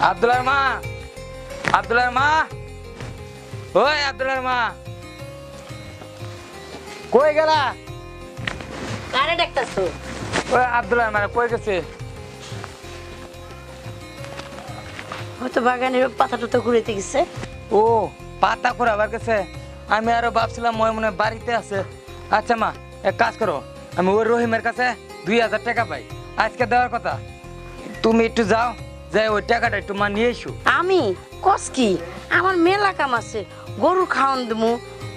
আব্দুল্লার মা আব্দুল্লার মা। ওই আব্দুল্লার মা। কই গেলা? কারে ডাকতাছো? ওই আব্দুল্লার মা কই গেছে? হয়তো বাগানের পাতা টাতা ঘুরেতে গেছে। ও পাতা করে আবার গেছে। আমি আরও ভাবছিলাম মনে মনে বাড়িতে আছে। আচ্ছা মা এক কাজ করো আমি ওই রহিমের কাছে দুই হাজার টাকা পাই। আজকে দেওয়ার কথা। তুমি একটু যাও যাই ওই টাকাটা একটু মা নিয়ে এসো। আমি? কস কি? আমার মেলা কাম আছে। গরু খাওয়ান দিমু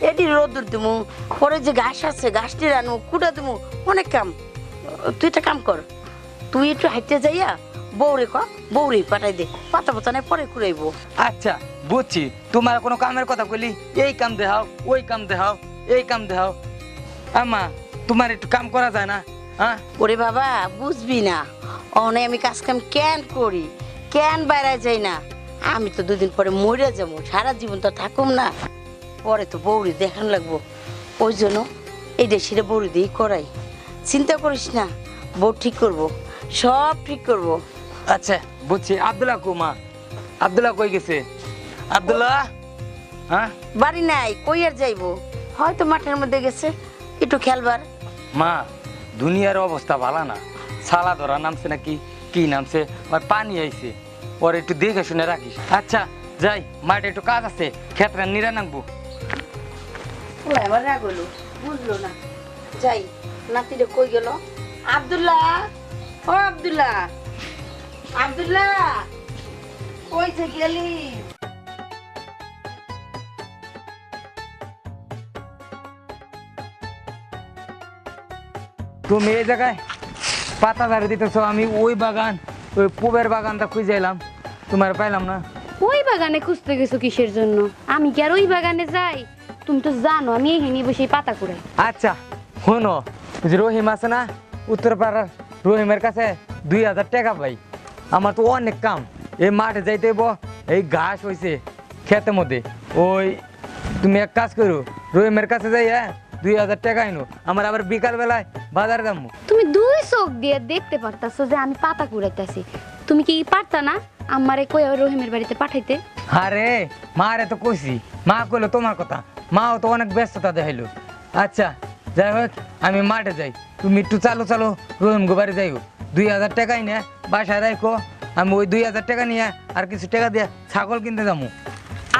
এটি রোদুর দিমু পরে যে ঘাস আছে ঘাসটি রানু কুটা দিমু অনেক কাম। তুই একটা কাম কর তুই একটু হাইটে যাইয়া বৌরে ক বৌরে পাঠাই দে পাতা পাতা নাই পরে কুড়াইবো। আচ্ছা বুঝছি। তোমার কোনো কামের কথা কইলি? এই কাম দেখাও ওই কাম দেখাও এই কাম দেখাও। আমা তোমার একটু কাম করা যায় না হ্যাঁ? ওরে বাবা বুঝবি না। অনে আমি কাজ কাম কেন করি? কেন বাইরে যাই না? আমি তো দুদিন পরে মরে যাব সারা জীবন তো থাকুম না। পরে তো বৌরি দেখান লাগবো। ওই জন্য এই দেশিরে বৌরি দিয়েই করাই। চিন্তা করিস না বউ ঠিক করব সব ঠিক করব। আচ্ছা বুঝছি। আব্দুল্লাহ কুমা আব্দুল্লাহ কই গেছে? আব্দুল্লাহ? হ্যাঁ? বাড়ি নাই কই আর যাইবো? হয়তো মাঠের মধ্যে গেছে। একটু খেলবার মা দুনিয়ার অবস্থা ভালো না। সালা ধরা নামছে নাকি? কি নামছে আর পানি আইছে। পরে একটু দেখে শুনে রাখিস। আচ্ছা যাই মাঠে একটু কাজ আছে। ক্ষেত্রে নিরা নামবো বুঝলো না। যাই নাতিরে কই গেল? আব্দুল্লাহ! ও আব্দুল্লাহ! আব্দুল্লাহ! কই যে গেলি? তুমি এই জায়গায় পাতা ধারে দিতেছো আমি ওই বাগান ওই পুবের বাগানটা খুঁজে এলাম। তোমার পাইলাম না। ওই বাগানে খুঁজতে গেছো কিসের জন্য? আমি কি আর ওই বাগানে যাই? তুমি তো জানো আমি এখানে বসে পাতা কুড়াই। আচ্ছা শোনো যে রহিম আছে না উত্তরপাড়ার রহিমের কাছে দুই হাজার টাকা পাই। আমার তো অনেক কাম। এই মাঠে যাইতে এই ঘাস হয়েছে খেতের মধ্যে। ওই তুমি এক কাজ করো রহিমের কাছে যাই হ্যাঁ দুই হাজার টাকা আইনো। আমার আবার বিকাল বেলায় বাজারে যাব তুমি দুই চোখ দিয়ে দেখতে পারতাছো যে আমি পাতা কুড়াইতেছি। তুমি কি পারতা না আমারে কই রহিমের বাড়িতে পাঠাইতে? আরে মারে তো কইছি মা কইলো তোমার কথা। মাও তো অনেক ব্যস্ততা দেখাইলো। আচ্ছা যাই হোক আমি মাঠে যাই। তুমি একটু চালো চালো রহিম গোবারে যাইও। দুই হাজার টাকাই নে বাসায় রাখো আমি ওই দুই হাজার টাকা নিয়ে আর কিছু টাকা দিয়ে ছাগল কিনতে যাব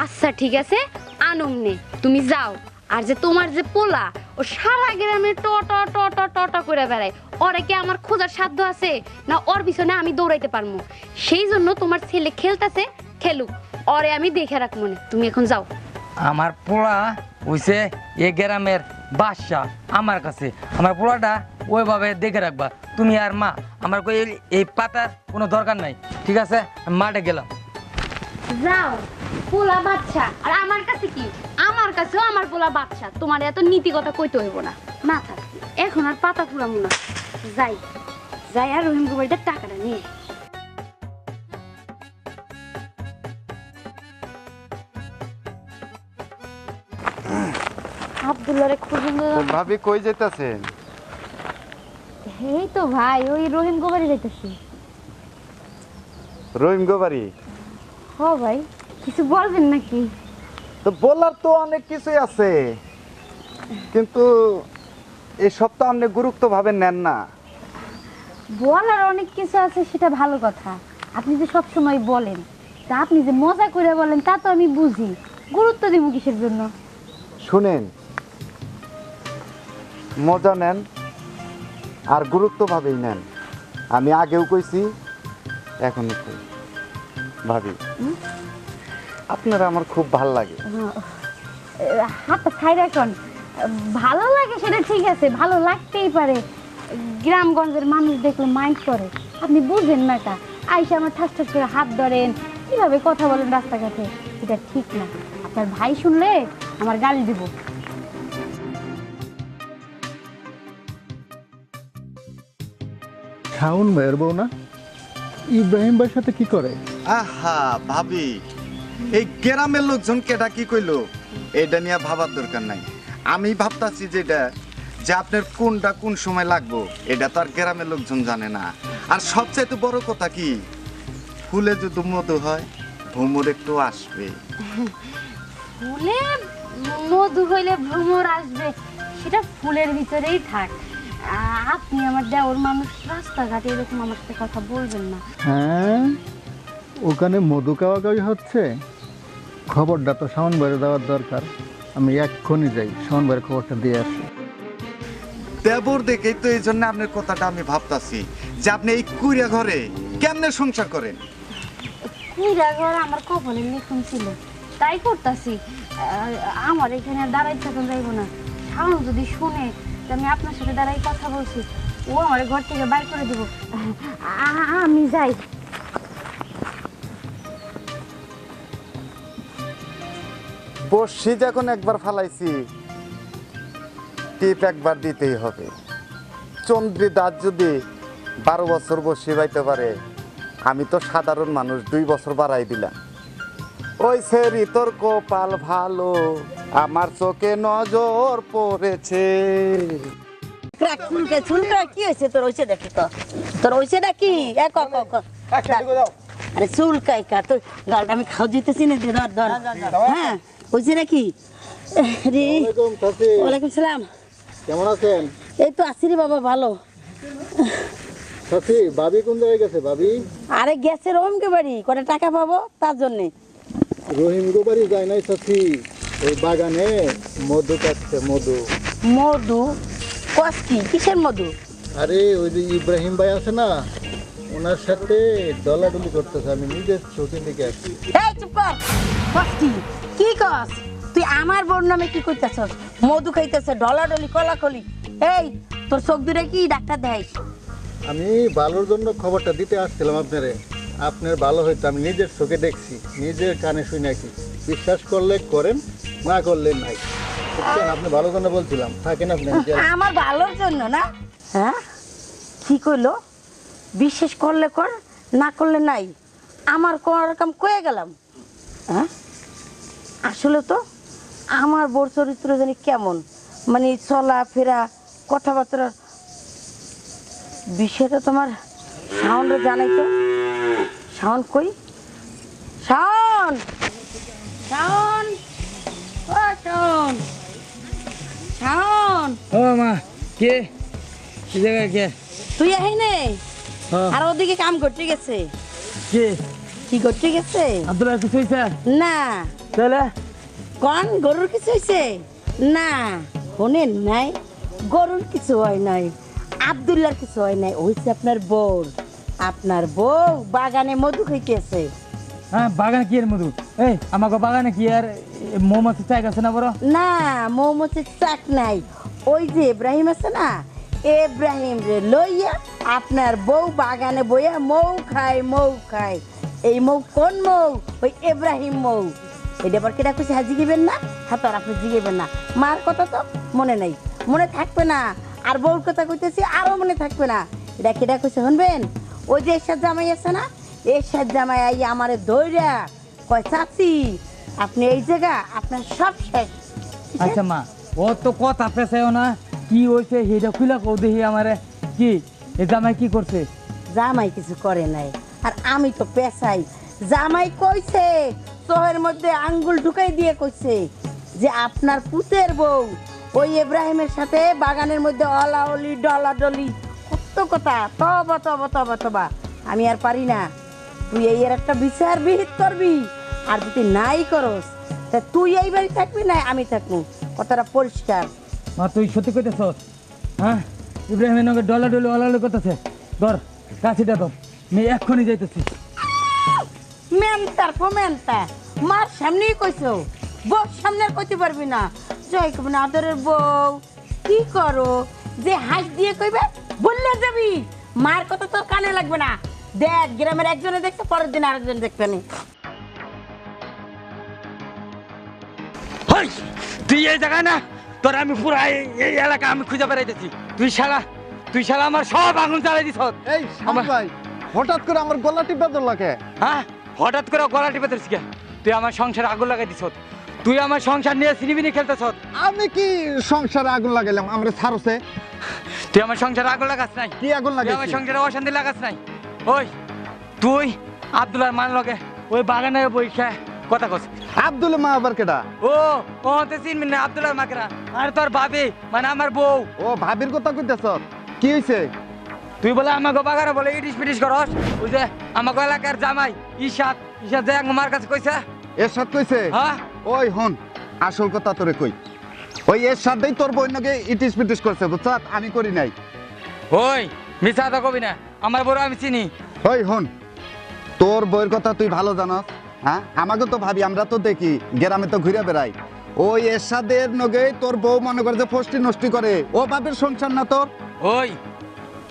আচ্ছা ঠিক আছে আনুম নে তুমি যাও। আর যে তোমার যে পোলা ও সারা গ্রামে ট ট ট ট ট ট করে বেড়ায়। ওরে কি আমার খোঁজার সাধ্য আছে? না ওর পিছনে আমি দৌড়াইতে পারব সেই জন্য তোমার ছেলে খেলতেছে খেলুক। ওরে আমি দেখে রাখব না তুমি এখন যাও। আমার পোড়া হইছে এ গ্রামের বাদশা আমার কাছে। আমার পোড়াটা ওইভাবে দেখে রাখবা। তুমি আর মা আমার কই এই- পাতার কোনো দরকার নাই ঠিক আছে? মাঠে গেলাম। যাও পোলা বাচ্চা আর আমার কাছে কি? কাছেও আমার পোলা বাচ্চা তোমার এত নীতি কথা কইতে হইব না। না থাক এখন আর পাতা ফুরাবো না যাই যাই আর রহিম কুমারিতে টাকাটা নিয়ে আব্দুল্লারে খুঁজে ভাবি কই যেতেছেন এই তো ভাই ওই রহিম গোবারি যাইতেছি। রহিম গোবারি হ ভাই কিছু বলবেন নাকি? তো বলার তো অনেক কিছুই আছে। কিন্তু এই সপ্তাহ আপনি গুরুত্ব ভাবে নেন না। বলার অনেক কিছু আছে সেটা ভালো কথা। আপনি যে সব সময় বলেন তা আপনি যে মজা করে বলেন তা তো আমি বুঝি। গুরুত্ব দিব কিসের জন্য? শুনেন মজা নেন আর গুরুত্ব ভাবেই নেন। আমি আগেও কইছি এখনও ভাবি। আপনারা আমার খুব ভালো লাগে। হাতটা ছাই রাখুন। ভালো লাগে সেটা ঠিক আছে ভালো লাগতেই পারে। গ্রামগঞ্জের মানুষ দেখলে মাইন্ড করে। আপনি বুঝেন না তা আইসা আমার ঠাস ঠাস করে হাত ধরেন। কীভাবে কথা বলেন রাস্তাঘাটে? এটা ঠিক না। আপনার ভাই শুনলে আমার গালি দিব। শাওন ভাইয়ের বউ না? ইব্রাহিম ভাইয়ের সাথে কি করে? আহা ভাবি। এই গ্রামের লোকজন কেটা কি কইলো? এটা নিয়ে ভাবার দরকার নাই। আমি ভাবতাছি যেটা যে আপনার কোনটা কোন সময় লাগবো এটা তো আর গ্রামের লোকজন জানে না। আর সবচাইতে বড় কথা কি ফুলে যদি মধু হয় ভ্রমর একটু আসবে। ফুলে মধু হইলে ভ্রমর আসবে সেটা ফুলের ভিতরেই থাক। আপনি আমার দেওর মানুষ রাস্তাঘাটে এরকম আমার সাথে কথা বলবেন না। হ্যাঁ? ওখানে মধু কাওয়াকাওয়ি হচ্ছে? খবরটা তো শাওন বাইরে দেওয়ার দরকার। আমি এক্ষুনি যাই শাওন বাইরে খবরটা দিয়ে আসি। দেবর দেখেই তো এই জন্য আপনার কথাটা আমি ভাবতাছি যে আপনি এই কুড়িয়া ঘরে কেমনে সংসার করেন? কুইরা ঘর আমার কপালে লিখুন ছিল। তাই করতাছি। আমার এখানে দাঁড়াই থাকুন যাইব না। শাওন যদি শুনে যে আমি আপনার সাথে দাঁড়াই কথা বলছি ও আমার ঘর থেকে বাইর করে দিব। আ- আমি যাই। বর্ষি যখন একবার ফালাইছি টিপ একবার দিতেই হবে। চন্দ্রী দাস যদি বারো বছর বসে বাইতে পারে আমি তো সাধারণ মানুষ দুই বছর বাড়াই দিলাম। ওই সেরি তোর কপাল ভালো আমার চোখে নজর পড়েছে। ক্রাক চুলকে চুলকা কি হয়েছে তোর? হয়েছে দেখি তো। তোর হয়েছে নাকি এ ক ক আরে তোর গালটা আমি খাও দিতেছি না ধর ধর। হ্যাঁ। হয়েছে নাকি? ওয়ালাইকুম সালাম। কেমন আছেন? এই তো আসি রে বাবা ভালো। সাথী ভাবি কোন জায়গায় গেছে ভাবি? আরে গেছে রোমকে বাড়ি কটা টাকা পাবো তার জন্যে। রহিম গো বাড়ি যায় নাই সাথী। ওই বাগানে মধু কাটছে মধু। মধু? কস কি? কিসের মধু? আরে ওই যে ইব্রাহিম ভাই আছে না ওনার সাথে ডলাডলি করতেছে আমি নিজের চোখে দিকে আসছি এই চুপ কর। কস কি কস? তুই আমার বোন নামে কি করতেছস মধু খাইতেছ ডলাডলি কলাকলি। এই তোর চোখ দূরে কি ডাক্তার দেয় আমি ভালোর জন্য খবরটা দিতে আসছিলাম আপনারে। আপনার ভালো হয়তো আমি নিজের চোখে দেখছি নিজের কানে শুনে নাকি। বিশ্বাস করলে করেন না করলে নাই। বুঝছেন আপনি ভালো জন্য বলছিলাম। থাকেন আপনি আমি আমার ভালোর জন্য না? হ্যাঁ? কি করল বিশ্বাস করলে কর না করলে নাই। আমার কোন রকম কয়ে গেলাম। হ্যাঁ? আসলে তো আমার বোর চরিত্র জানি কেমন? মানে চলা ফেরা কথাবার্তা বিষয়টা তোমার শাওনরে জানাই তো। শাওন কই? শাওন! শাওন! ও শাওন! শাওন! ও মা কে? জায়গায় কে? তুই আহি নে। আর ওদিকে কাম করতে গেছে। কে? কি করতে গেছে? আব্দুল্লাহ কিছু না। তাহলে কোন গরুর কিছু হয়েছে না শোনেন নাই গরুর কিছু হয় নাই আবদুল্লার কিছু হয় নাই হয়েছে আপনার বউ। আপনার বউ বাগানে মধু খাইতেছে। হ্যাঁ বাগানে কি এর মধু? এই আমাকে বাগানে কি আর মৌমাছি চাই গেছে না বড়? না মৌমাছির চাক নাই। ওই যে ইব্রাহিম আছে না ইব্রাহিম রে লইয়া আপনার বউ বাগানে বইয়া মৌ খায় মৌ খায়। এই মৌ কোন মৌ? ওই ইব্রাহিম মৌ। এটা আবার কেটা খুশি হাজি গিবেন না? হাত আর আপনি জিগেবেন না। মার কথা তো মনে নাই। মনে থাকবে না। আর বউর কথা কইতেছি আরও মনে থাকবে না। এটা কেটা খুশি শুনবেন? ওই যে এরশাদ জামাই আছে না? এরশাদ জামাই আই আমারে দৌড়া কয় চাচি আপনি এই জায়গা আপনার সব শেষ। আচ্ছা মা ও তো কথা পেছায়ও না। কি হয়েছে সেটা খুলা কৌ দেখি আমারে। কি এ জামাই কি করছে? জামাই কিছু করে নাই। আর আমি তো পেছাই। জামাই কইছে চোহের মধ্যে আঙ্গুল ঢুকাই দিয়ে কইছে যে আপনার পুতের বউ, ওই ইব্রাহিমের সাথে বাগানের মধ্যে অলাওলি, ডলাডলি, কত কথা, তবা তবা তবা তবা। আমি আর পারি না। তুই এই এর একটা বিচার বিহিত করবি, আর যদি নাই করস, তা তুই এই বাড়ি থাকবি না আমি থাকব। কথাটা পরিষ্কার। মা, তুই সত্যি কইতেছ হ্যাঁ? ইব্রাহিমের নগে ডলা ডলি অলালি করতেছে। ধর কাছিটা ধর। মেয়ে এক্ষুনি যাইতেছি। মেনতার ফমেনতা। মার সামনেই কইছো বউ সামনে কইতে পারবি না। জয় কবি না আদরের বউ। কি করো? যে হাস দিয়ে কইবে বললে যাবি। মার কথা তোর কানে লাগবে না। দেখ গ্রামের একজনে দেখছে পরের দিন আরেকজন দেখবে না। হই তুই এই জায়গায় না তোর আমি পুরো এই- এলাকা আমি খুঁজে বেড়াইতেছি। তুই শালা তুই শালা আমার সব আগুন জ্বালাই দিছ। এই আমার- ভাই হঠাৎ করে আমার গলা টিপে ধরলাকে হ্যাঁ? হঠাৎ করে গলা টিপে কে? তুই আমার সংসারে আগুন লাগাই দিছ তুই আমার সংসার নিয়ে সিনিবিনি খেলতেছ আমি কি সংসারে আগুন লাগাইলাম? আমরা ছাড়ছে তুই আমার সংসারে আগুন লাগাস নাই। কি আগুন তুই আমার সংসারে অশান্তি লাগাস নাই। ওই তুই আব্দুল্লাহ মান লগে ওই বাগানে বইখা কথা কস। আব্দুল মা আবার কেডা? ও ও তে চিনবি না আব্দুল্লাহ মাকরা আর তোর ভাবি মানে আমার বউ। ও ভাবির কথা কইতেছ? কি হইছে? তুই বলে আমাকে বাগানে বলে ইটিস পিটিস করস? ওই যে আমাকে এলাকার জামাই ইশাদ ইশাদ যে আমার কাছে কইছে? এর সাথ কইছে? হ্যাঁ? ওই হন আসল কথা তোরে কই। ওই এর সাথেই তোর বইনকে ইটিস পিটিস করছে বুঝছ? আমি করি নাই। ওই মিছা কথা কবি না। আমার বড় আমি চিনি। ওই হন তোর বইয়ের কথা তুই ভালো জানস হ্যাঁ? আমাকে তো ভাবি আমরা তো দেখি গ্রামে তো ঘুরে বেড়াই। ওই এরশাদের নগে তোর বউ মনে করে যে ফষ্টি নষ্টি করে। ও বাপের সংসার না তোর? ওই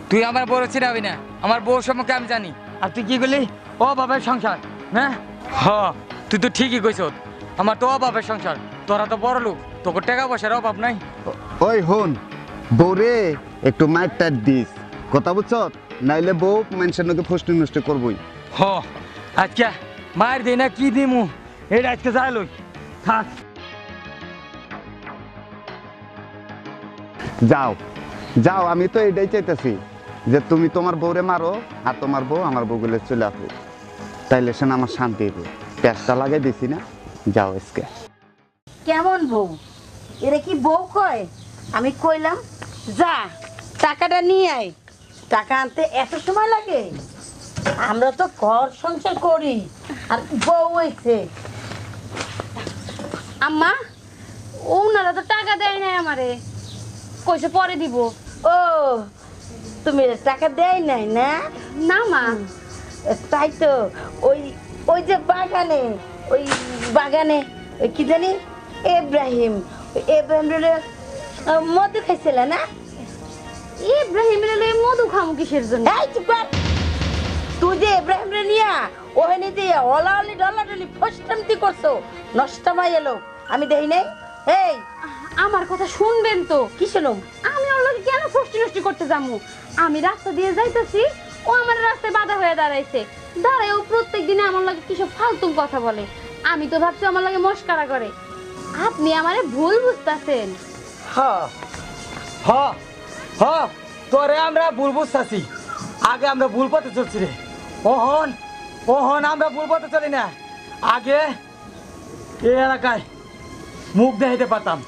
তুই আমার বড় চিনাবি না। আমার বউ সম্পর্কে আমি জানি। আর তুই কি করলি? ও বাবার সংসার না? হ। তুই তো ঠিকই কইছ। আমার তো অভাবের সংসার। তোরা তো বড় লোক তোকে টাকা পয়সার অভাব নাই। ওই হন বউরে একটু মাইট টাইট দিস। কথা বুঝছ? নাইলে বউ মানুষের নগে ফষ্টি নষ্টি করবই। হ। আজকে মার দিই না কি দিমু? এটা আজকে যাই লই। থাক। যাও। যাও আমি তো এটাই চাইতেছি। যে তুমি তোমার বউরে মারো আর তোমার বউ আমার বউগুলো চলে আসো তাইলে সে আমার শান্তি হবে প্যাঁচটা লাগাই দিছি না, যাও আজকে। কেমন বউ? এরা কি বউ কয়? আমি কইলাম, যা, টাকাটা নিয়ে আয়। টাকা আনতে এত সময় লাগে? আমরা তো ঘর সংসার করি, আর বউ হয়েছে আম্মা, ওনারা তো টাকা দেয় নাই আমারে। কইছে পরে দিব। ও তুমি টাকা দেয় নাই না? না মা। তাই তো ওই ওই যে বাগানে ওই বাগানে ওই কি জানি এব্রাহিম এব্রাহিম মধু খাইছিল না? ইব্রাহিম রে মধু খামু কিসের জন্য? এই চুপ। তুই যে ইব্রাহিম রে নিয়া ওখানে যে অলালি ডলাডলি ফষ্টামতি করছ নষ্টমাই এলো। আমি দেখি নাই। এই। আমার কথা শুনবেন তো। কি শুনুম? আমি ওর লগে ফষ্টি নষ্টি করতে যাব আমি রাস্তা দিয়ে যাইতেছি, ও আমার রাস্তায় বাধা হয়ে দাঁড়াইছে। দাঁড়ায় ও প্রত্যেক দিনে আমার লগে কিসব ফালতু কথা বলে। আমি তো ভাবছি আমার লগে মস্কারা করে। আপনি আমারে ভুল বুঝতাছেন। হ হ হ, তোরে আমরা ভুল বুঝতেছি। আগে আমরা ভুল পথে চলছি রে। ওহন ওহন, আমরা ভুল পথে চলি না। আগে এই এলাকায় মুখ দেখাইতে পারতাম।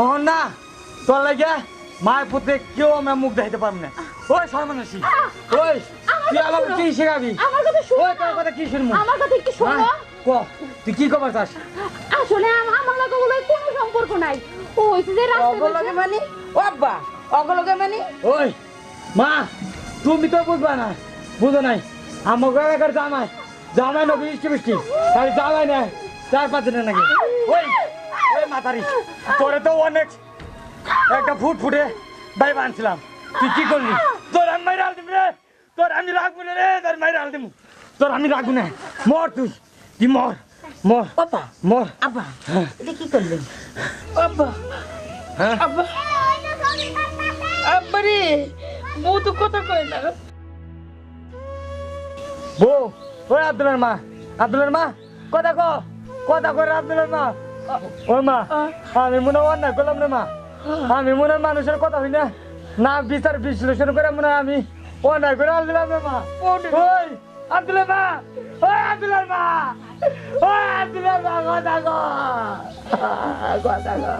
ওহন না, তোর লাগে মায়ের পুত্রে কেউ আমরা মুখ দেখাইতে পারব না। ওই সর্বনাশী ওই তুই আমাকে কি শেখাবি? আমার কথা শুনো। ওই তোর কথা কি শুনব? আমার কথা একটু শোনো? ক তুই কি খবর চাস? আসলে আম- আমার লগে ওগুলোর কোনো সম্পর্ক নাই। ও হইছে যে রাস্তায় বসে- মানে? ও আব্বা মানে? ওই মা তুমি তো বুঝবা না বুঝো নাই। আমাকে এলাকার জামাই জামাই না বৃষ্টি বৃষ্টি খালি জামাই না চার পাঁচ দিনের নাকি। ওই ওই মাতারি তোরে তো অনেক একটা ফুট ফুটে ভাই বানছিলাম তুই কি করলি? তোর আমি মাইরা দিম রে। তোর আমি রাখব না রে তোর মাইরা দিম তোর আমি রাখব না। মর তুই। তুই মর। মর। বাবা। মর। আব্বা। এটা কি করলেন আব্বা। হ্যাঁ। আব্বা। আব্বা রে বউ তো কথা কয় না। বউ ওই আব্দুলের মা। আব্দুলের মা কথা কো কথা কর আব্দুলের মা। ওই মা আমি মনে হয় অন্যায় করলাম রে মা। আমি মনে হয় মানুষের কথা হই না। না বিচার বিশ্লেষণ করে মনে হয় আমি অন্যায় করে আনলাম মা। ওই মা। ওই মা। ওই আব্দুলের মা কথা কো কথা কো